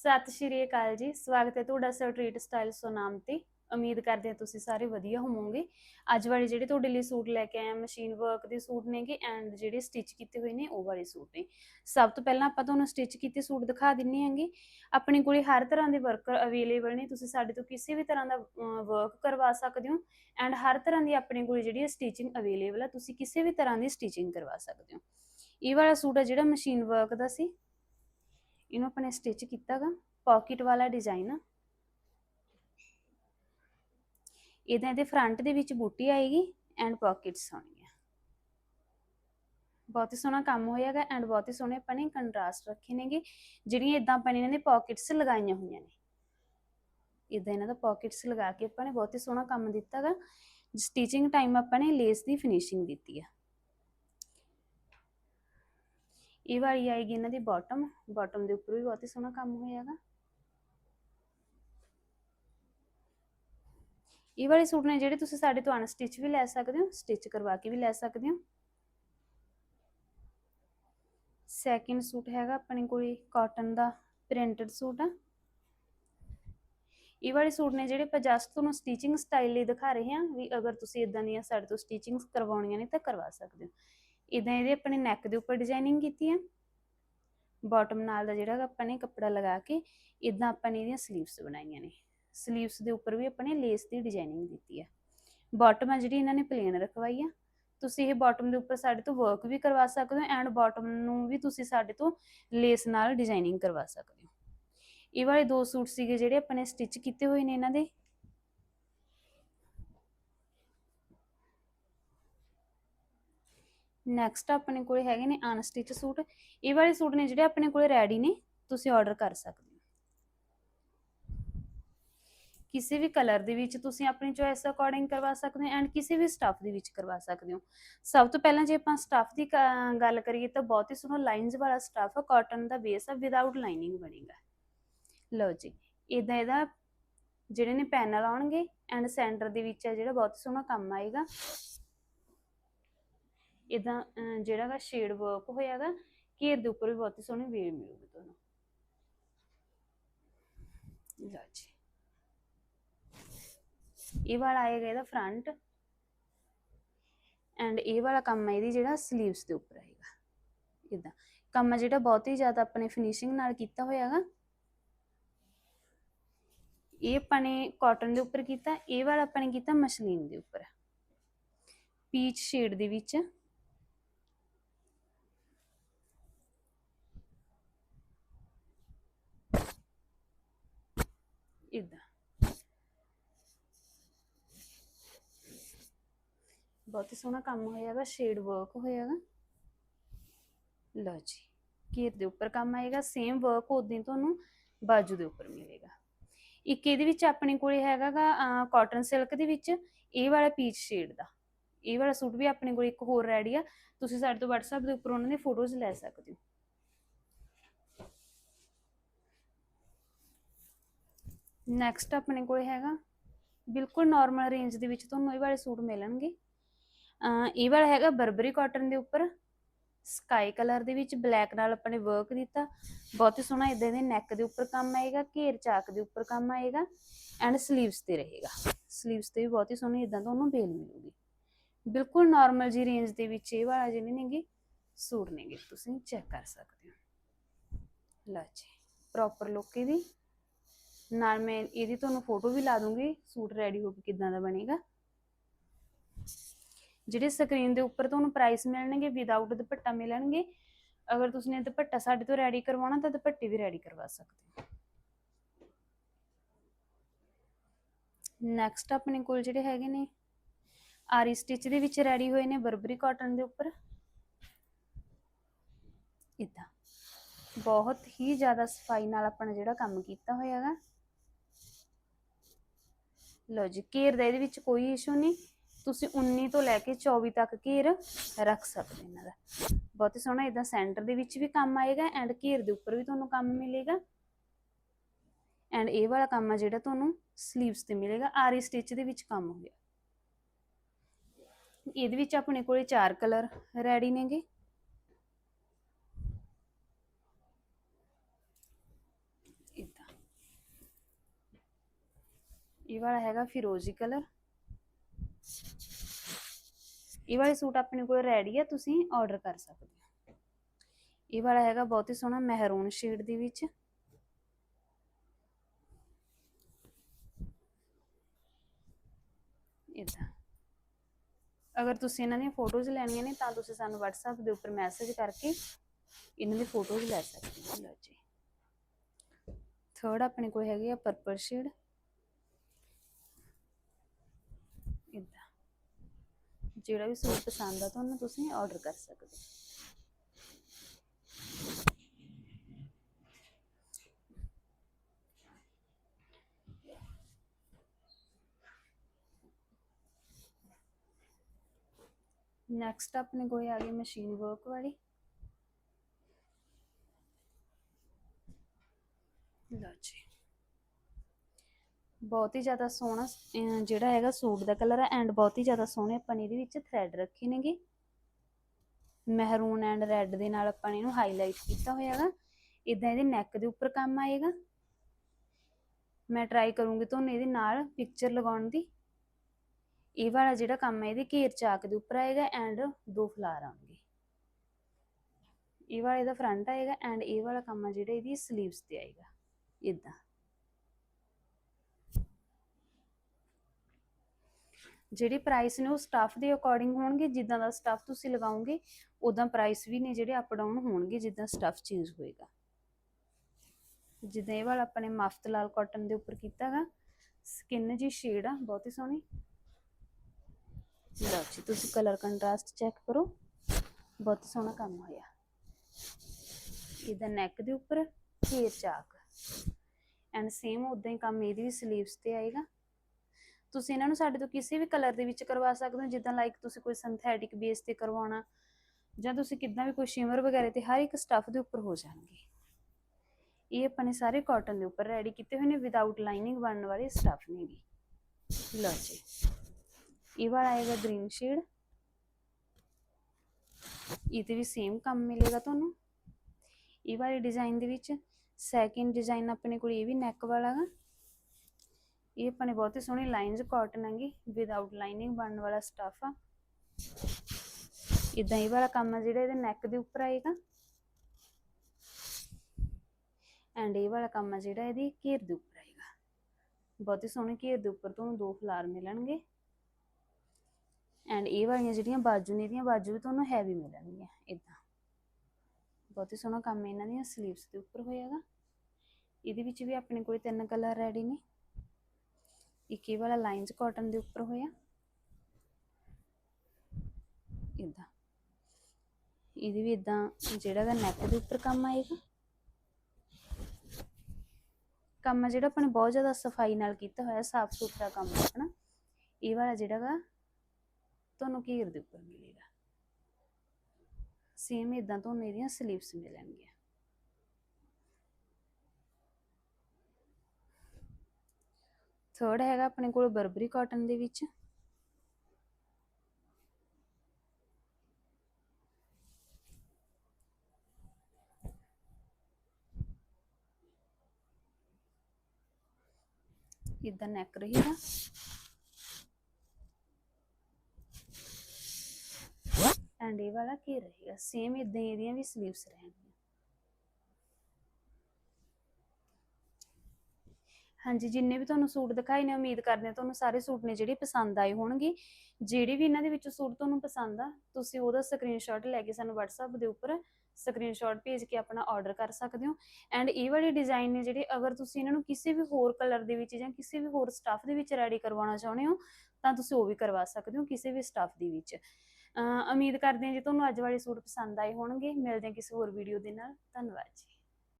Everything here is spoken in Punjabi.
ਸਤਿ ਸ਼੍ਰੀ ਅਕਾਲ ਜੀ, ਸਵਾਗਤ ਹੈ ਤੁਹਾਡਾ ਸਟਰੀਟ ਸਟਾਈਲ ਸੋ ਤੇ ਉਮੀਦ ਕਰਦੇ ਹਾਂ ਤੁਸੀਂ ਸਾਰੇ ਵਧੀਆ ਹੋਵੋਗੇ। ਅੱਜ ਵਾਲੇ ਜਿਹੜੇ ਤੁਹਾਡੇ ਲਈ ਸੂਟ ਲੈ ਕੇ ਆਏ ਮਸ਼ੀਨ ਵਰਕ ਦੇ ਸੂਟ ਨੇਗੇ ਐਂਡ ਜਿਹੜੇ ਸਟਿਚ ਕੀਤੇ ਹੋਏ ਨੇ ਉਹ ਵਾਲੇ ਸੂਟ ਨੇ। ਸਭ ਤੋਂ ਪਹਿਲਾਂ ਆਪਾਂ ਤੁਹਾਨੂੰ ਸਟਿਚ ਕੀਤੇ ਸੂਟ ਦਿਖਾ ਦਿੰਨੇ ਆਂਗੇ ਆਪਣੇ ਕੋਲੇ ਹਰ ਤਰ੍ਹਾਂ ਦੇ ਵਰਕਰ ਅਵੇਲੇਬਲ ਨੇ, ਤੁਸੀਂ ਸਾਡੇ ਤੋਂ ਕਿਸੇ ਵੀ ਤਰ੍ਹਾਂ ਦਾ ਵਰਕ ਕਰਵਾ ਸਕਦੇ ਹੋ ਐਂਡ ਹਰ ਤਰ੍ਹਾਂ ਦੀ ਆਪਣੇ ਕੋਲੇ ਜਿਹੜੀ ਸਟਿਚਿੰਗ ਅਵੇਲੇਬਲ ਹੈ ਤੁਸੀਂ ਕਿਸੇ ਵੀ ਤਰ੍ਹਾਂ ਦੀ ਸਟਿਚਿੰਗ ਕਰਵਾ ਸਕਦੇ ਹੋ। ਇਹ ਵਾਲਾ ਸੂਟ ਆ ਜਿਹੜਾ ਮਸ਼ੀਨ ਵਰਕ ਦਾ ਸੀ। ਇਹਨੂੰ ਆਪਣੇ ਸਟਿਚ ਕੀਤਾਗਾ ਪਾਕਟ ਵਾਲਾ ਡਿਜ਼ਾਈਨ ਆ ਇਹਦਾ, ਇਹਦੇ ਫਰੰਟ ਦੇ ਵਿੱਚ ਬੂਟੀ ਆਏਗੀ ਐਂਡ ਪਾਕਟਸ ਆਉਣਗੀਆਂ ਬਹੁਤ ਹੀ ਸੋਹਣਾ ਕੰਮ ਹੋਇਆਗਾ ਐਂਡ ਬਹੁਤ ਹੀ ਸੋਹਣੇ ਆਪਾਂ ਨੇ ਕੰਟਰਾਸਟ ਰੱਖੇ ਨੇਗੇ, ਜਿਹੜੀਆਂ ਇਦਾਂ ਆਪਾਂ ਨੇ ਇਹਨਾਂ ਦੇ ਪਾਕਟਸ ਲਗਾਈਆਂ ਹੋਈਆਂ ਨੇ। ਇਦਾਂ ਇਹਨਾਂ ਦਾ ਪਾਕਟਸ ਲਗਾ ਕੇ ਆਪਾਂ ਨੇ ਬਹੁਤ ਹੀ ਸੋਹਣਾ ਕੰਮ ਦਿੱਤਾਗਾ ਸਟਿਚਿੰਗ ਟਾਈਮ ਆਪਾਂ ਨੇ ਲੇਸ ਦੀ ਫਿਨਿਸ਼ਿੰਗ ਦਿੱਤੀ ਆ। ਇਹ ਵਾਲੀ ਆਏਗੀ ਇਹਨਾਂ ਦੀ ਬਾਟਮ ਬਾਟਮ ਦੇ ਉੱਪਰ ਵੀ ਬਹੁਤ ਹੀ ਸੋਹਣਾ ਕੰਮ ਹੋਇਆਗਾ। ਇਹ ਵਾਲੇ ਸੂਟ ਨੇ ਜਿਹੜੇ ਤੁਸੀਂ ਸਾਡੇ ਤੋਂ ਅਨਸਟਿਚ ਵੀ ਲੈ ਸਕਦੇ ਹੋ ਸਟਿਚ ਕਰਵਾ ਕੇ ਵੀ ਲੈ ਸਕਦੇ ਹੋ। ਸੈਕਿੰਡ ਸੂਟ ਹੈਗਾ ਆਪਣੇ ਕੋਲ ਕਾਟਨ ਦਾ ਪ੍ਰਿੰਟਡ ਸੂਟ ਆ। ਇਹ ਵਾਲੇ ਸੂਟ ਨੇ ਜਿਹੜੇ ਆਪਾਂ ਜਸਟ ਤੁਹਾਨੂੰ ਸਟਿਚਿੰਗ ਸਟਾਈਲ ਲਈ ਦਿਖਾ ਰਹੇ ਹਾਂ, ਵੀ ਅਗਰ ਤੁਸੀਂ ਇਦਾਂ ਦੀਆਂ ਸਾਡੇ ਤੋਂ ਸਟਿਚਿੰਗਸ ਕਰਵਾਉਣੀਆਂ ਨੇ ਤਾਂ ਕਰਵਾ ਸਕਦੇ ਹੋ। ਇਦਾਂ ਇਹਦੇ ਆਪਣੇ ਨੈਕ ਦੇ ਉੱਪਰ ਡਿਜ਼ਾਈਨਿੰਗ ਕੀਤੀ ਹੈ ਬਾਟਮ ਨਾਲ ਦਾ ਜਿਹੜਾ ਆਪਾਂ ਨੇ ਕੱਪੜਾ ਲਗਾ ਕੇ ਇਦਾਂ ਆਪਾਂ ਨੇ ਇਹਦੀਆਂ ਸਲੀਵਸ ਬਣਾਈਆਂ ਨੇ। ਸਲੀਵਸ ਦੇ ਉੱਪਰ ਵੀ ਆਪਣੇ ਲੇਸ ਦੀ ਡਿਜ਼ਾਈਨਿੰਗ ਦਿੱਤੀ ਹੈ ਬਾਟਮ ਆ ਜਿਹੜੀ ਇਹਨਾਂ ਨੇ ਪਲੇਨ ਰਖਵਾਈ ਆ। ਤੁਸੀਂ ਇਹ ਬਾਟਮ ਦੇ ਉੱਪਰ ਸਾਡੇ ਤੋਂ ਵਰਕ ਵੀ ਕਰਵਾ ਸਕਦੇ ਹੋ ਐਂਡ ਬਾਟਮ ਨੂੰ ਵੀ ਤੁਸੀਂ ਸਾਡੇ ਤੋਂ ਲੇਸ ਨਾਲ ਡਿਜ਼ਾਈਨਿੰਗ ਕਰਵਾ ਸਕਦੇ ਹੋ। ਇਹ ਵਾਲੇ ਦੋ ਸੂਟ ਸੀਗੇ ਜਿਹੜੇ ਆਪਾਂ ਨੇ ਸਟਿਚ ਕੀਤੇ ਹੋਏ ਨੇ ਇਹਨਾਂ ਦੇ। ਨੈਕਸਟ ਆਪਣੇ ਕੋਲੇ ਹੈਗੇ ਨੇ ਅਨਸਟਿਚ ਸੂਟ। ਇਹ ਵਾਲੇ ਸੂਟ ਨੇ ਜਿਹੜੇ ਆਪਣੇ ਕੋਲੇ ਰੈਡੀ ਨੇ, ਤੁਸੀਂ ਆਰਡਰ ਕਰ ਸਕਦੇ ਹੋ। ਕਿਸੇ ਵੀ ਕਲਰ ਦੇ ਵਿੱਚ ਤੁਸੀਂ ਆਪਣੀ ਚੋਇਸ ਅਕੋਰਡਿੰਗ ਕਰਵਾ ਸਕਦੇ ਹੋ ਐਂਡ ਕਿਸੇ ਵੀ ਸਟਫ ਦੇ ਵਿੱਚ ਕਰਵਾ ਸਕਦੇ ਹੋ। ਸਭ ਤੋਂ ਪਹਿਲਾਂ ਜੇ ਆਪਾਂ ਸਟਫ ਦੀ ਗੱਲ ਕਰੀਏ ਤਾਂ ਬਹੁਤ ਹੀ ਸੋਹਣਾ ਲਾਈਨਸ ਵਾਲਾ ਸਟਫ ਹੈ ਕਾਟਨ ਦਾ ਬੇਸ ਹੈ ਵਿਦਆਊਟ ਲਾਈਨਿੰਗ ਬਣੇਗਾ। ਲਓ ਜੀ ਇਦਾਂ ਇਹਦਾ ਜਿਹੜੇ ਨੇ ਪੈਨਲ ਆਉਣਗੇ ਐਂਡ ਸੈਂਟਰ ਦੇ ਵਿੱਚ ਹੈ ਜਿਹੜਾ ਬਹੁਤ ਸੋਹਣਾ ਕੰਮ ਆਏਗਾ। ਇਦਾਂ ਜਿਹੜਾ ਦਾ ਸ਼ੇਡ ਵਰਕ ਹੋਇਆਗਾ, ਘੇਰ ਦੇ ਉੱਪਰ ਵੀ ਬਹੁਤ ਸੋਹਣੀ ਵੇਲ ਮਿਲੂਗੀ ਤੁਹਾਨੂੰ। ਲਓ ਜੀ। ਇਹ ਵਾਲਾ ਆਏਗਾ ਇਹਦਾ ਫਰੰਟ ਐਂਡ ਇਹ ਵਾਲਾ ਕੰਮ ਹੈ ਇਹਦੀ ਜਿਹੜਾ 슬ੀਵਸ ਦੇ ਉੱਪਰ ਆਏਗਾ। ਇਦਾਂ ਕੰਮ ਜਿਹੜਾ ਬਹੁਤ ਹੀ ਜ਼ਿਆਦਾ ਆਪਣੇ ਫਿਨਿਸ਼ਿੰਗ ਨਾਲ ਕੀਤਾ ਹੋਇਆਗਾ। ਇਹ ਆਪਾਂ ਨੇ ਕਾਟਨ ਦੇ ਉੱਪਰ ਕੀਤਾ, ਇਹ ਵਾਲਾ ਆਪਾਂ ਨੇ ਕੀਤਾ ਮਸ਼ਲੀਨ ਦੇ ਉੱਪਰ। ਪੀਚ ਸ਼ੇਡ ਦੇ ਵਿੱਚ। ਇਦਾਂ ਬਹੁਤ ਹੀ ਸੋਹਣਾ ਕੰਮ ਹੋਇਆਗਾ ਸ਼ੇਡ ਵਰਕ ਹੋਇਆਗਾ। ਲਓ ਜੀ, ਘੇਰ ਦੇ ਉੱਪਰ ਕੰਮ ਆਏਗਾ ਸੇਮ ਵਰਕ ਉਦੋਂ ਤੁਹਾਨੂੰ ਬਾਜੂ ਦੇ ਉੱਪਰ ਮਿਲੇਗਾ। ਇੱਕ ਇਹਦੇ ਵਿੱਚ ਆਪਣੇ ਕੋਲੇ ਹੈਗਾਗਾ ਕਾਟਨ ਸਿਲਕ ਦੇ ਵਿੱਚ, ਇਹ ਵਾਲਾ ਪੀਚ ਸ਼ੇਡ ਦਾ। ਇਹ ਵਾਲਾ ਸੂਟ ਵੀ ਆਪਣੇ ਕੋਲ ਇੱਕ ਹੋਰ ਰੈਡੀ ਆ। ਤੁਸੀਂ ਸਾਡੇ ਤੋਂ WhatsApp ਦੇ ਉੱਪਰ ਉਹਨਾਂ ਦੇ ਫੋਟੋਜ਼ ਲੈ ਸਕਦੇ ਹੋ। ਨੈਕਸਟ ਆਪਣੇ ਕੋਲ ਹੈਗਾ। ਬਿਲਕੁਲ ਨਾਰਮਲ ਰੇਂਜ ਦੇ ਵਿੱਚ ਤੁਹਾਨੂੰ ਇਹ ਵਾਲੇ ਸੂਟ ਮਿਲਣਗੇ। ਇਹ ਵਾਲਾ ਹੈਗਾ ਬਰਬਰੀ ਕਾਟਨ ਦੇ ਉੱਪਰ। ਸਕਾਈ ਕਲਰ ਦੇ ਵਿੱਚ ਬਲੈਕ ਨਾਲ ਆਪਾਂ ਨੇ ਵਰਕ ਦਿੱਤਾ ਬਹੁਤ ਹੀ ਸੋਹਣਾ ਇਦਾਂ ਦੇ ਨੈਕ ਦੇ ਉੱਪਰ ਕੰਮ ਆਏਗਾ, ਘੇਰ ਚਾਕ ਦੇ ਉੱਪਰ ਕੰਮ ਆਏਗਾ ਐਂਡ 슬ੀਵਸ ਤੇ ਰਹੇਗਾ। 슬ੀਵਸ ਤੇ ਵੀ ਬਹੁਤ ਹੀ ਸੋਹਣੀ ਇਦਾਂ ਤੁਹਾਨੂੰ ਬੇਲ ਮਿਲੂਗੀ। ਬਿਲਕੁਲ ਨਾਰਮਲ ਜੀ ਰੇਂਜ ਦੇ ਵਿੱਚ ਇਹ ਵਾਲਾ ਜਿਹੜੇ ਨੇਗੇ, ਸੂਟ ਨੇਗੇ। ਤੁਸੀਂ ਚੈੱਕ ਕਰ ਸਕਦੇ ਹੋ। ਲਓ ਜੀ ਪ੍ਰੋਪਰ ਲੁੱਕ ਇਹਦੀ। ਨਾਲ ਮੈਂ ਇਹਦੀ ਤੁਹਾਨੂੰ ਫੋਟੋ ਵੀ ਲਾ ਦੂੰਗੀ, ਸੂਟ ਰੈਡੀ ਹੋ ਕੇ ਕਿਦਾਂ ਦਾ ਬਣੇਗਾ। ਜਿਹੜੇ ਸਕਰੀਨ ਦੇ ਉੱਪਰ ਤੁਹਾਨੂੰ ਪ੍ਰਾਈਸ ਮਿਲਣਗੇ ਵਿਦਆਊਟ ਦੁਪੱਟਾ ਮਿਲਣਗੇ, ਅਗਰ ਤੁਸੀਂ ਨੇ ਦੁਪੱਟਾ ਸਾਡੇ ਤੋਂ ਰੈਡੀ ਕਰਵਾਉਣਾ, ਤਾਂ ਦੁਪੱਟੇ ਵੀ ਰੈਡੀ ਕਰਵਾ ਸਕਦੇ ਹੋ। ਨੈਕਸਟ ਆਪਣੇ ਕੋਲ ਜਿਹੜੇ ਹੈਗੇ ਨੇ, ਆਰੀ ਸਟਿਚ ਦੇ ਵਿੱਚ ਰੈਡੀ ਹੋਏ ਨੇ ਬਰਬਰੀ ਕਾਟਨ ਦੇ ਉੱਪਰ। ਇਦਾਂ। ਬਹੁਤ ਹੀ ਜ਼ਿਆਦਾ ਸਫ਼ਾਈ ਨਾਲ ਆਪਣਾ ਜਿਹੜਾ ਕੰਮ ਕੀਤਾ ਹੋਇਆ ਹੈਗਾ। ਲਓ ਜੀ, ਘੇਰ ਦਾ ਇਹਦੇ ਵਿੱਚ ਕੋਈ ਇਸ਼ੂ ਨਹੀਂ। ਤੁਸੀਂ 19 ਤੋਂ ਲੈ ਕੇ 24 ਤੱਕ ਘੇਰ ਰੱਖ ਸਕਦੇ ਇਹਨਾਂ ਦਾ। ਬਹੁਤ ਹੀ ਸੋਹਣਾ ਇਦਾਂ ਸੈਂਟਰ ਦੇ ਵਿੱਚ ਵੀ ਕੰਮ ਆਏਗਾ ਐਂਡ ਘੇਰ ਦੇ ਉੱਪਰ ਵੀ ਤੁਹਾਨੂੰ ਕੰਮ ਮਿਲੇਗਾ। ਐਂਡ ਇਹ ਵਾਲਾ ਕੰਮ ਆ ਜਿਹੜਾ ਤੁਹਾਨੂੰ 슬ੀਵਸ ਤੇ ਮਿਲੇਗਾ, ਆਰੀ ਸਟਿਚ ਦੇ ਵਿੱਚ ਕੰਮ ਹੋ ਗਿਆ। ਇਹਦੇ ਵਿੱਚ ਆਪਣੇ ਕੋਲੇ ਚਾਰ ਕਲਰ ਰੈਡੀ ਨੇਗੇ। ਇਹ ਵਾਲਾ ਹੈਗਾ ਫਿਰੋਜ਼ੀ ਕਲਰ। ਇਹ ਵਾਲੇ ਸੂਟ ਆਪਣੇ ਕੋਲ ਰੈਡੀ ਆ, ਤੁਸੀਂ ਆਰਡਰ ਕਰ ਸਕਦੇ ਹੋ। ਇਹ ਵਾਲਾ ਹੈਗਾ ਬਹੁਤ ਹੀ ਸੋਹਣਾ ਮਹਿਰੂਨ ਸ਼ੇਡ ਦੇ ਵਿੱਚ। ਇਦਾਂ। ਅਗਰ ਤੁਸੀਂ ਇਹਨਾਂ ਦੀਆਂ ਫੋਟੋਜ਼ ਲੈਣੀਆਂ ਨੇ, ਤਾਂ ਤੁਸੀਂ ਸਾਨੂੰ WhatsApp ਦੇ ਉੱਪਰ ਮੈਸੇਜ ਕਰਕੇ ਇਹਨਾਂ ਦੀ ਫੋਟੋਜ਼ ਲੈ ਸਕਦੇ ਹੋ। ਲਓ ਜੀ। ਥਰਡ ਆਪਣੇ ਕੋਲ ਹੈਗੀ ਆ ਪਰਪਲ ਸ਼ੇਡ ਇਦਾਂ ਜਿਹੜਾ ਵੀ ਸੂਟ ਪਸੰਦ ਆ ਤੁਹਾਨੂੰ ਤੁਸੀਂ ਆਰਡਰ ਕਰ ਸਕਦੇ ਹੋ। ਨੈਕਸਟ ਆਪਣੇ ਕੋਲ ਆ ਗਈ ਮਸ਼ੀਨ ਵਰਕ ਵਾਲੀ। ਲਓ ਜੀ। ਬਹੁਤ ਹੀ ਜ਼ਿਆਦਾ ਸੋਹਣਾ ਅਹ ਜਿਹੜਾ ਹੈਗਾ ਸੂਟ ਦਾ ਕਲਰ ਹੈ ਐਂਡ ਬਹੁਤ ਹੀ ਜ਼ਿਆਦਾ ਸੋਹਣੇ ਆਪਾਂ ਨੇ ਇਹਦੇ ਵਿੱਚ ਥ੍ਰੈਡ ਰੱਖੇ ਨੇਗੇ। ਮਹਿਰੂਨ ਐਂਡ ਰੈੱਡ ਦੇ ਨਾਲ ਆਪਾਂ ਨੇ ਇਹਨੂੰ ਹਾਈਲਾਈਟ ਕੀਤਾ ਹੋਇਆ ਹੈਗਾ ਇਦਾਂ ਇਹਦੇ ਨੈਕ ਦੇ ਉੱਪਰ ਕੰਮ ਆਏਗਾ। ਮੈਂ ਟਰਾਈ ਕਰੂੰਗੀ ਤੁਹਾਨੂੰ ਇਹਦੇ ਨਾਲ ਪਿਕਚਰ ਲਗਾਉਣ ਦੀ। ਇਹ ਵਾਲਾ ਜਿਹੜਾ ਕੰਮ ਹੈ ਇਹਦੇ ਘੇਰ ਚਾਕ ਦੇ ਉੱਪਰ ਆਏਗਾ ਐਂਡ ਦੋ ਫਲਾਰ ਆਉਣਗੇ। ਇਹ ਵਾਲਾ ਇਹਦਾ ਫਰੰਟ ਆਏਗਾ ਐਂਡ ਇਹ ਵਾਲਾ ਕੰਮ ਹੈ ਜਿਹੜਾ ਇਹਦੀ ਸਲੀਵਸ ਤੇ ਆਏਗਾ। ਇਦਾਂ ਜਿਹੜੀ ਪ੍ਰਾਈਸ ਨੇ ਉਹ ਸਟਾਫ ਦੇ ਅਕੋਰਡਿੰਗ ਹੋਣਗੇ, ਜਿੱਦਾਂ ਦਾ ਸਟਾਫ ਤੁਸੀਂ ਲਗਾਓਗੇ ਉਦਾਂ ਪ੍ਰਾਈਸ ਵੀ ਨੇ ਜਿਹੜੇ ਅਪ ਡਾਊਨ ਹੋਣਗੇ, ਜਿੱਦਾਂ ਸਟਾਫ ਚੇਂਜ ਹੋਏਗਾ। ਜਿੱਦਾਂ ਇਹ ਵਾਲਾ ਆਪਣੇ ਮਫਤ ਲਾਲ ਕਾਟਨ ਦੇ ਉੱਪਰ ਕੀਤਾਗਾ ਸਕਿਨ ਜੀ ਸ਼ੇਡ ਆ, ਬਹੁਤ ਹੀ ਸੋਹਣੀ। ਲਓ ਜੀ, ਤੁਸੀਂ ਕਲਰ ਕੰਟਰਾਸਟ ਚੈੱਕ ਕਰੋ, ਬਹੁਤ ਸੋਹਣਾ ਕੰਮ ਹੋਇਆ ਇਹਦਾ ਨੈਕ ਦੇ ਉੱਪਰ ਘੇਰ ਚਾਕ। ਐਂਡ ਸੇਮ ਉਦਾਂ ਹੀ ਕੰਮ ਇਹਦੀ ਵੀ 슬ੀਵਸ ਤੇ ਆਏਗਾ। ਤੁਸੀਂ ਇਹਨਾਂ ਨੂੰ ਸਾਡੇ ਤੋਂ ਕਿਸੇ ਵੀ ਕਲਰ ਦੇ ਵਿੱਚ ਕਰਵਾ ਸਕਦੇ ਹੋ, ਜਿੱਦਾਂ ਲਾਈਕ ਤੁਸੀਂ ਕੋਈ ਸਿੰਥੈਟਿਕ ਬੇਸ ਤੇ ਕਰਵਾਉਣਾ, ਜਾਂ ਤੁਸੀਂ ਕਿੱਦਾਂ ਵੀ ਕੋਈ ਸ਼ਿਮਰ ਵਗੈਰਾ ਤੇ ਹਰ ਇੱਕ ਸਟੱਫ ਦੇ ਉੱਪਰ ਹੋ ਜਾਣਗੇ। ਇਹ ਆਪਣੇ ਸਾਰੇ ਕਾਟਨ ਦੇ ਉੱਪਰ ਰੈਡੀ ਕੀਤੇ ਹੋਏ ਨੇ ਵਿਦਆਊਟ ਲਾਈਨਿੰਗ ਬਣਨ ਵਾਲੇ ਸਟੱਫ ਨੇਗੇ ਲਓ ਜੀ, ਇਹ ਵਾਲਾ ਆਏਗਾ ਗ੍ਰੀਨ ਸ਼ੇਡ ਇਹਦੇ ਵੀ ਸੇਮ ਕੰਮ ਮਿਲੇਗਾ ਤੁਹਾਨੂੰ। ਇਹ ਵਾਲੇ ਡਿਜ਼ਾਈਨ ਦੇ ਵਿੱਚ ਸੈਕਿੰਡ ਡਿਜ਼ਾਈਨ ਆਪਣੇ ਕੋਲ ਇਹ ਵੀ ਨੈਕ ਵਾਲਾ ਗਾ। ਇਹ ਆਪਣੇ ਬਹੁਤ ਹੀ ਸੋਹਣੀ ਲਾਈਨਸ ਕਾਟਨ ਹੈਗੀ ਵਿਦਆਊਟ ਲਾਈਨਿੰਗ ਬਣਨ ਵਾਲਾ ਸਟਫ ਆ। ਇਦਾਂ ਇਹ ਵਾਲਾ ਕੰਮ ਆ ਜਿਹੜਾ ਇਹਦੇ ਨੈਕ ਦੇ ਉੱਪਰ ਆਏਗਾ। ਐਂਡ ਇਹ ਵਾਲਾ ਕੰਮ ਆ ਜਿਹੜਾ ਇਹਦੀ ਘੇਰ ਦੇ ਉੱਪਰ ਆਏਗਾ। ਬਹੁਤ ਹੀ ਸੋਹਣੇ ਘੇਰ ਦੇ ਉੱਪਰ ਤੁਹਾਨੂੰ ਦੋ ਫਲਾਰ ਮਿਲਣਗੇ। ਐਂਡ ਇਹ ਵਾਲੀਆਂ ਜਿਹੜੀਆਂ ਬਾਜੂ ਨੇ ਇਹਦੀਆਂ, ਬਾਜੂ ਵੀ ਤੁਹਾਨੂੰ ਹੈਵੀ ਮਿਲਣਗੀਆਂ ਇਦਾਂ ਬਹੁਤ ਹੀ ਸੋਹਣਾ ਕੰਮ ਇਹਨਾਂ ਦੀਆਂ ਸਲੀਵਸ ਦੇ ਉੱਪਰ ਹੋਏਗਾ ਇਹਦੇ ਵਿੱਚ ਵੀ ਆਪਣੇ ਕੋਲ ਤਿੰਨ ਕਲਰ ਰੈਡੀ ਨੇ। ਇੱਕ ਇਹ ਵਾਲਾ ਲਾਈਨਸ ਕਾਟਨ ਦੇ ਉੱਪਰ ਹੋਇਆ। ਇਦਾਂ ਇਹਦੀ ਵੀ ਇਦਾਂ ਜਿਹੜਾ ਦਾ ਨੈਕ ਦੇ ਉੱਪਰ ਕੰਮ ਆਏਗਾ। ਕੰਮ ਜਿਹੜਾ ਆਪਾਂ ਨੇ ਬਹੁਤ ਜ਼ਿਆਦਾ ਸਫ਼ਾਈ ਨਾਲ ਕੀਤਾ ਹੋਇਆ ਸਾਫ਼ ਸੁਥਰਾ ਕੰਮ ਆਪਣਾ ਇਹ ਵਾਲਾ ਜਿਹੜਾ ਗਾ ਤੁਹਾਨੂੰ ਘੇਰ ਦੇ ਉੱਪਰ ਮਿਲੇਗਾ। ਸੇਮ ਇਦਾਂ ਤੁਹਾਨੂੰ ਇਹਦੀਆਂ 슬ੀਵਸ ਮਿਲਣਗੀਆਂ। ਥਰਡ ਹੈਗਾ ਆਪਣੇ ਕੋਲ ਬਰਬਰੀ ਕਾਟਨ ਦੇ ਵਿੱਚ। ਇਦਾਂ ਨੈਕ ਰਹੇਗਾ? ਐਂਡ ਇਹ ਵਾਲਾ ਕੀ ਰਹੇਗਾ? ਸੇਮ ਇਦਾਂ ਇਹਦੀਆਂ ਵੀ ਸਲੀਵਸ ਰਹਿਣਗੀਆਂ। ਹਾਂਜੀ, ਜਿੰਨੇ ਵੀ ਤੁਹਾਨੂੰ ਸੂਟ ਦਿਖਾਏ ਨੇ, ਉਮੀਦ ਕਰਦੇ ਹਾਂ ਤੁਹਾਨੂੰ ਸਾਰੇ ਸੂਟ ਨੇ ਜਿਹੜੇ ਪਸੰਦ ਆਏ ਹੋਣਗੇ। ਜਿਹੜੇ ਵੀ ਇਹਨਾਂ ਦੇ ਵਿੱਚੋਂ ਸੂਟ ਤੁਹਾਨੂੰ ਪਸੰਦ ਆ, ਤੁਸੀਂ ਉਹਦਾ ਸਕਰੀਨਸ਼ਾਟ ਲੈ ਕੇ ਸਾਨੂੰ WhatsApp ਦੇ ਉੱਪਰ ਸਕਰੀਨਸ਼ਾਟ ਭੇਜ ਕੇ ਆਪਣਾ ਆਰਡਰ ਕਰ ਸਕਦੇ ਹੋ। ਐਂਡ ਇਹ ਵਾਲੇ ਡਿਜ਼ਾਈਨ ਨੇ ਜਿਹੜੇ ਅਗਰ ਤੁਸੀਂ ਇਹਨਾਂ ਨੂੰ ਕਿਸੇ ਵੀ ਹੋਰ ਕਲਰ ਦੇ ਵਿੱਚ ਜਾਂ ਕਿਸੇ ਵੀ ਹੋਰ ਸਟਾਫ ਦੇ ਵਿੱਚ ਰੈਡੀ ਕਰਵਾਉਣਾ ਚਾਹੁੰਦੇ ਹੋ, ਤਾਂ ਤੁਸੀਂ ਉਹ ਵੀ ਕਰਵਾ ਸਕਦੇ ਹੋ ਕਿਸੇ ਵੀ ਸਟਾਫ ਦੇ ਵਿੱਚ। ਅਹ ਉਮੀਦ ਕਰਦੇ ਹਾਂ ਜੀ ਤੁਹਾਨੂੰ ਅੱਜ ਵਾਲੇ ਸੂਟ ਪਸੰਦ ਆਏ ਹੋਣਗੇ, ਮਿਲਦੇ ਹਾਂ ਕਿਸੇ ਹੋਰ ਵੀਡੀਓ ਦੇ ਨਾਲ। ਧੰਨਵਾਦ ਜੀ।